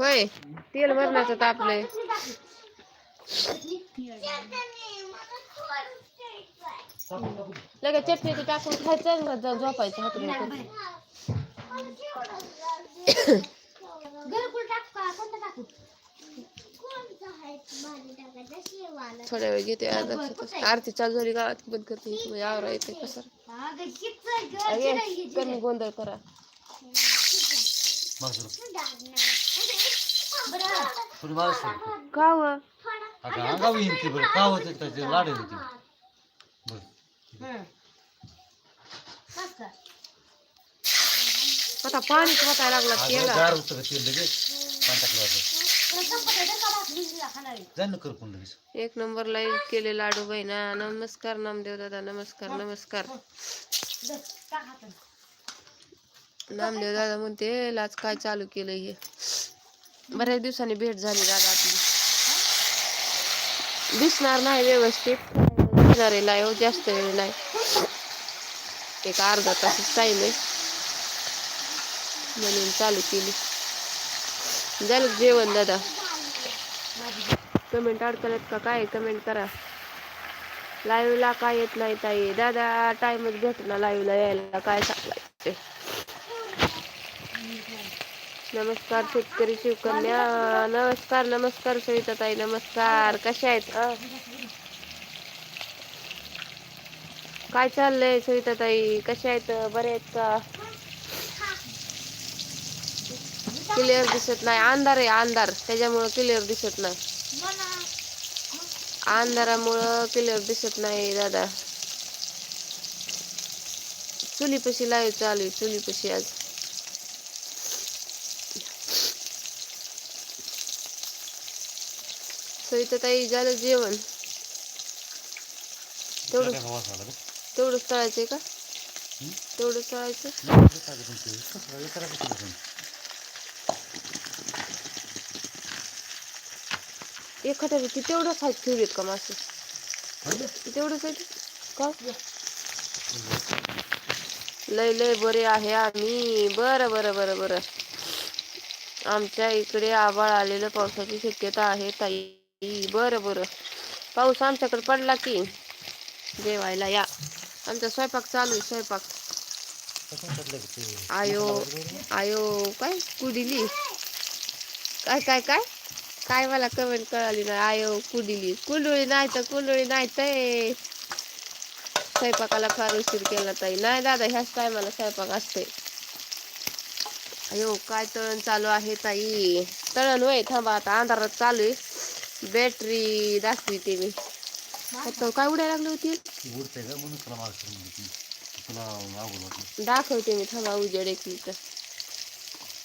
होय तेल भरण्याचं तापलंय लगेच चटणी टाकून खायचं जाऊन झोपायचं हातून टाकू थोड्या वेळ घेते अर्धा. आरती चालू झाली गावात बंद करते आवरा येते कसं. कमी गोंधळ करा. थोडी बाजू सोड. का व? अगं अंगावर येईन ती बरं? का होते त्याचे? लाड होती. बरं. आता पाणी वाटायला लागला अगं गार होतं ते लगेच पाणी टाकलं जाण कर कोण लगेच. एक नंबर लाईव्ह केले लाडू बहिणा. नमस्कार नामदेव दादा नमस्कार नमस्कार. नामदेव दादा म्हणते लाच काय चालू केलं हे? बऱ्याच दिवसांनी भेट झाली दादा आपली. दिसणार नाही व्यवस्थित. दिसणार लाईव्ह जास्त वेळ नाही. एक अर्धा तासच टाईम आहे. म्हणून चालू केली. झालं जेवण दादा. कमेंट अडकल्यात का? काय कमेंट करा. लाईव्हला काय येत नाही ताई. दादा टाइमच भेटला लाईव्हला यायला. काय सांगायचं? नमस्कार शेतकरी शिवकन्या. नमस्कार नमस्कार सविता ताई नमस्कार. कशा आहेत? काय चाललंय सविता ताई? कशा आहेत? बरे आहेत का? क्लिअर दिसत नाही. अंधार आहे अंधार. त्याच्यामुळं क्लिअर दिसत नाही. अंधारामुळं क्लिअर दिसत नाही दादा. चुलीपशी लाईव्ह चालू आहे चुलीपशी आज. सविता ताई झालं जेवण. तेवढं? तेवढंच तळायचंय का? तेवढंच तळायचं? एखाद्या ती तेवढंच आहेत ठेवलेत का मासे? हं? ती तेवढंच आहे का? लय लय बरे आहे आम्ही. बरं बरं बरं बरं. आमच्या इकडे आभाळ आलेलं पावसाची शक्यता आहे ताई. बरं बरं. पाऊस आमच्याकडे पडला की जेवायला या. आमचा स्वयंपाक चालू आहे स्वयंपाक. आयो आयो काय कुडिली काय काय काय? काय मला कमेंट कळाली ना आयो कुडिली कुंडुळी नाही तर कुंडुळी नाही तर स्वयंपाकाला फार उशीर केला ताई. नाही दादा ह्याच टायमाला स्वयंपाक असते अयो काय तळण चालू आहे ताई? तळण होय थांबा आता. अंधारात चालू आहे. बॅटरी दाखविते मी आता काय उडायला लागली होती? ती उडतंय गं, म्हणून तुला म्हणते वाटलं. दाखवते मी थांबा उजेड एक तर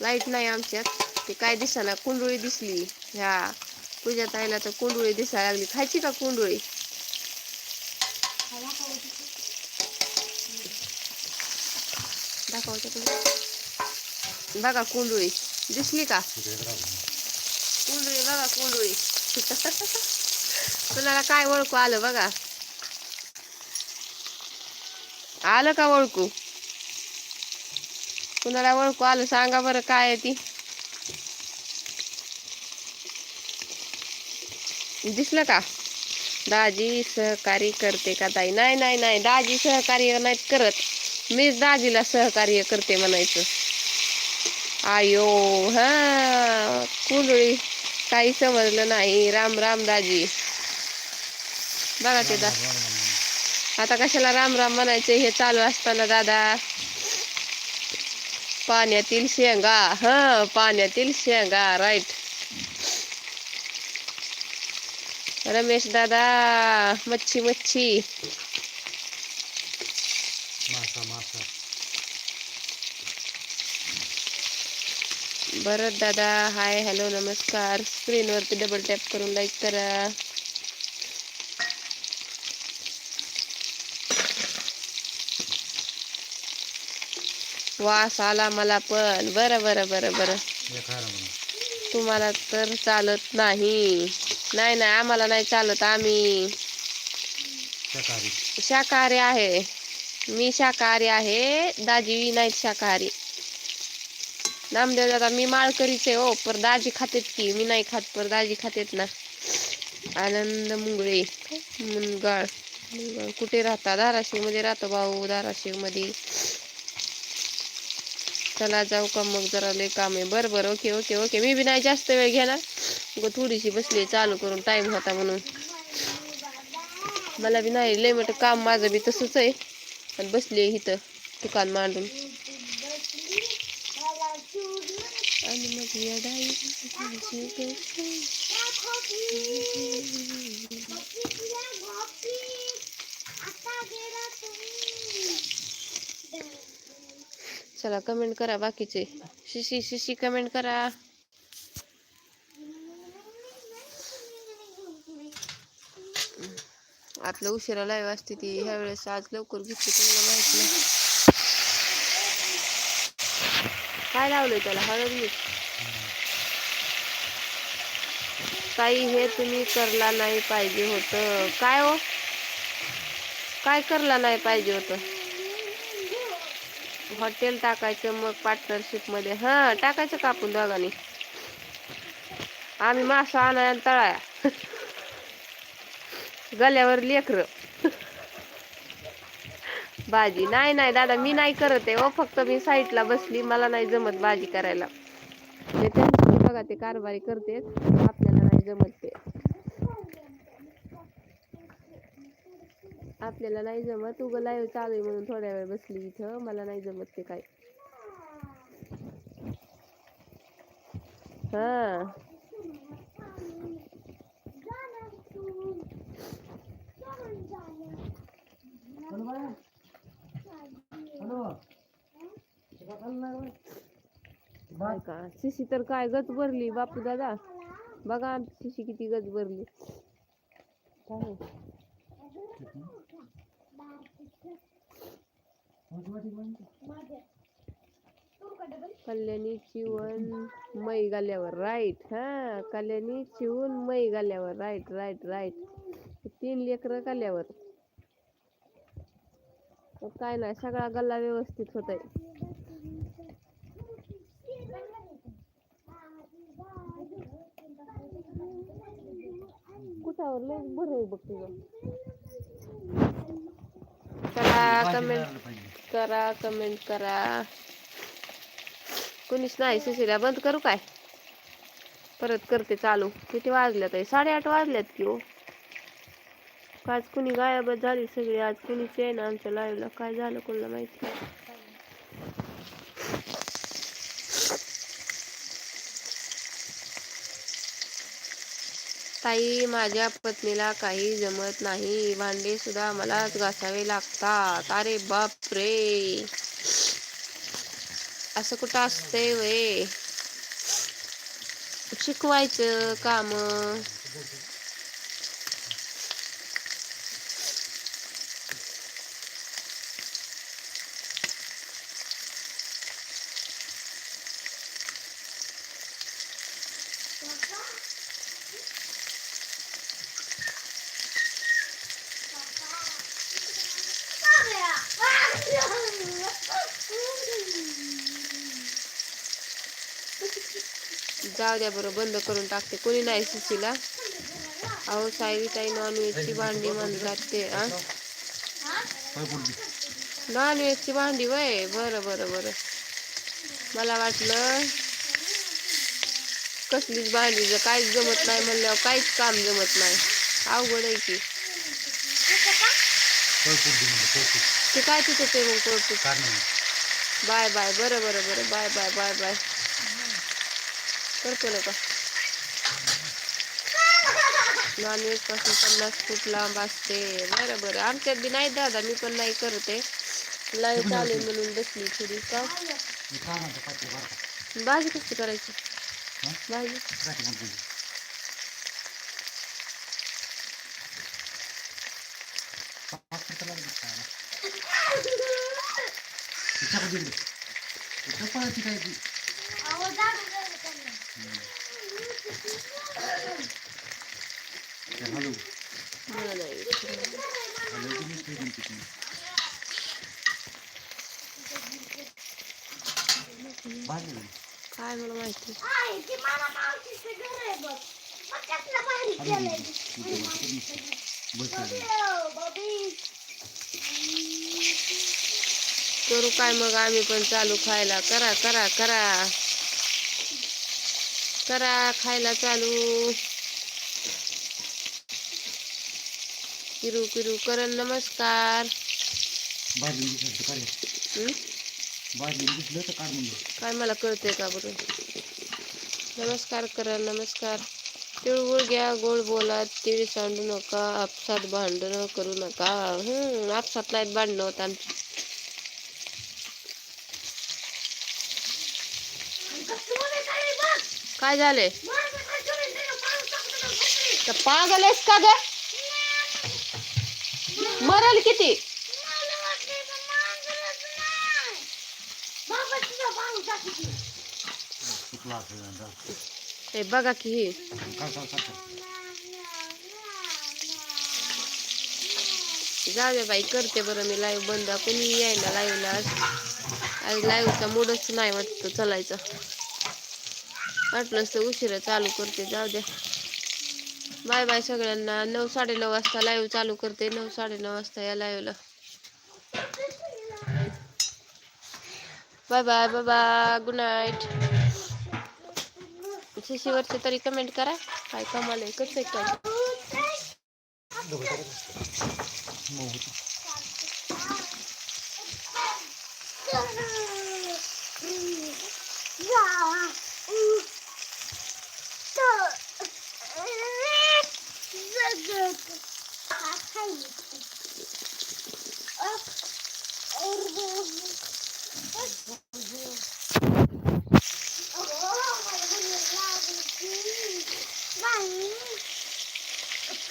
लाइट नाही आमच्यात. ते काय दिसाना? कुंडुळी दिसली. ह्या पूजा ताईला तर कुंडुळी दिसायला लागली. खायची का कुंडुळी? दाखवते बघा कुंडुळी. दिसली का. कुंडुळी बघा कुंडुळी. कुणाला काय ओळखू? आलं बघा. आलं का ओळखू? कुणाला ओळखू? आलं सांगा बरं काय आहे ती. दिसलं का? दाजी सहकार्य करते का ताई? नाही नाही नाही. दाजी सहकार्य नाहीत करत. मीच दाजीला सहकार्य करते म्हणायचं. आयो हा कुंडळी. काही समजलं नाही. राम राम दाजी. बघा ते दा आता कशाला राम राम म्हणायचे? हे चालू असताना दादा. पाण्यातील शेंगा. ह पाण्यातील शेंगा. राईट रमेश दादा मच्छी मच्छी मासा मासा भरत दादा हाय हॅलो नमस्कार. स्क्रीनवरती डबल टॅप करून लाईक करा. वास आला मला पण. बरं बरं बरं बरं. तुम्हाला तर चालत नाही. नाही नाही आम्हाला नाही चालत आम्ही. शाकाहारी. शाकाहारी आहे. मी शाकाहारी आहे. दाजी नाहीत शाकाहारी. नामदेव दादा मी माळकरीच आहे हो. पर दाजी खातेत की मी नाही खात पर दाजी खातेत ना. आनंद मुंगळे मुनगाळ मुनगाळ. कुठे राहता? धाराशिवमध्ये राहतो भाऊ धाराशिवमध्ये चला जाऊ का मग जरा लय काम आहे. बरं बरं. Okay okay okay. मी बी नाही जास्त वेळ घेणार. उगाच थोडीशी बसली चालू करून टाईम होता म्हणून. मला बी नाही लय मोठं काम माझं बी तसंच आहे. आणि बसली इथं दुकान मांडून आणि मग येडाई तुझी गं. चला कमेंट करा बाकीचे. शिशी शिशी कमेंट करा. आपलं उशिरा लाईव्ह असते ती. ह्या वेळेस आज लवकर घेतली तुम्हाला माहीत नाही. काय लावलंय त्याला? हळद मीठ ताई हे तुम्ही करला नाही पाहिजे होतं. काय हो? काय करला नाही पाहिजे होतं? हॉटेल टाकायचं मग पार्टनरशिपमध्ये. हा टाकायचं कापून दोघांनी. आम्ही मासा आणाय आणि तळाया. गल्यावर लेकर. भाजी. नाही नाही दादा मी नाही करत आहे ओ फक्त मी साईडला बसली. मला नाही जमत भाजी करायला. ते त्यांची बघा ते कारभारी करते आपल्या जमत ते आपल्याला नाही जमत. उगं लाईव्ह चालू आहे म्हणून थोड्या वेळ बसली इथं. मला नाही जमत ते काय हा. का? शिशी तर काय गच भरली बापू दादा. बघा आमची शिशी किती गच भरली कल्याणी चिवण मै गाल्यावर राईट हा कल्याणी चिवून मै गाल्यावर राईट राईट राईट. तीन लेकर गाल्यावर काय नाही सगळा गल्ला व्यवस्थित होत आहे कुठावर लय बरं आहे बघ तुझं. भाजी कमेंट करा कमेंट करा. कुणीच नाही सुशिला बंद करू काय? परत करते चालू. किती वाजल्यात आहे? साडेआठ वाजल्यात की हो. आज कुणी गायबच झाली सगळी आज कुणीच आहे ना आमच्या लाईव्हला काय झालं कोणाला माहिती? ताई माझ्या पत्नीला काही जमत नाही. भांडे सुद्धा मलाच घासावे लागतात. अरे बाप रे असं कुठं असते वे शिकवायचं काम. जाऊ द्या बरं बंद करून टाकते. कोणी नाही सुशीला. अहो सायरी ताई नॉनव्हेजची भांडी म्हणतात ते बोलली नॉनव्हेजची भांडी वय? बरं बरं बरं. मला वाटलं कसलीच भांडी जर काहीच जमत नाही म्हणल्यावर काहीच काम जमत नाही. अवघड आहे की. ते काय तिथं ते मग बाय बाय. बरं बरं बरं. Bye bye bye bye. करतो ना का? नॉनव्हेजपासून पन्नास फूट लांब असते. बरं बरं. आमच्यात बी नाही दादा मी पण नाही करते. लाइट चालेल म्हणून बसली थोडी का? भाजी कशी करायची? भाजी म्हणतो पाच मिनिटं लागली खायला तिच्याकडे दिली चपाती काय ती ते हलवू मला नाही हलवू की नुसती म्हणते ती. भाजी झाली. माहिती आहे ती मला मावशीचं घर आहे बघ मग कसलं भारी केलंय काय मला माहिती करू काय मग आम्ही पण चालू खायला. करा करा करा. करा खायला चालू. किरू किरू करण नमस्कार भाजून दिसलं तर काय हं? भाजून दिसलं तर काढून घे काय मला कळतंय का बरं नमस्कार करा नमस्कार तिळगुळ घ्या गोड बोला तिळ सांडू नका आपसात भांडणं करू नका हम्म आपसात नाहीत भांडणं होत आमची कसलं बोलायचं आहे बघ. काय झाले माझं काय करेल त्याला पाणी टाकून टाकून बसली. तर पागल आहेस का ग मरल किती मला वाटलं तर मांजरच नाही. बाबा तुझं पाणी टाकू दे. चुकला असेल जा. हे बघा की ही. काय जाऊ दे बाई करते बरं मी लाईव्ह बंद. कोणी यायला लाईव्हला आज? आज लाईव्हचा मूडच नाही वाटतं चलायचा. वाटलंच तर उशिरा चालू करते जाऊ द्या बाय बाय सगळ्यांना. नऊ साडेनऊ वाजता लाईव्ह चालू करते. नऊ साडेनऊ वाजता या लाईव्हला बाय बाय बाबा गुड नाईट शिशीवरचे तरी कमेंट करा. काय कमाल आहे. कसं आहे काय? Yeah.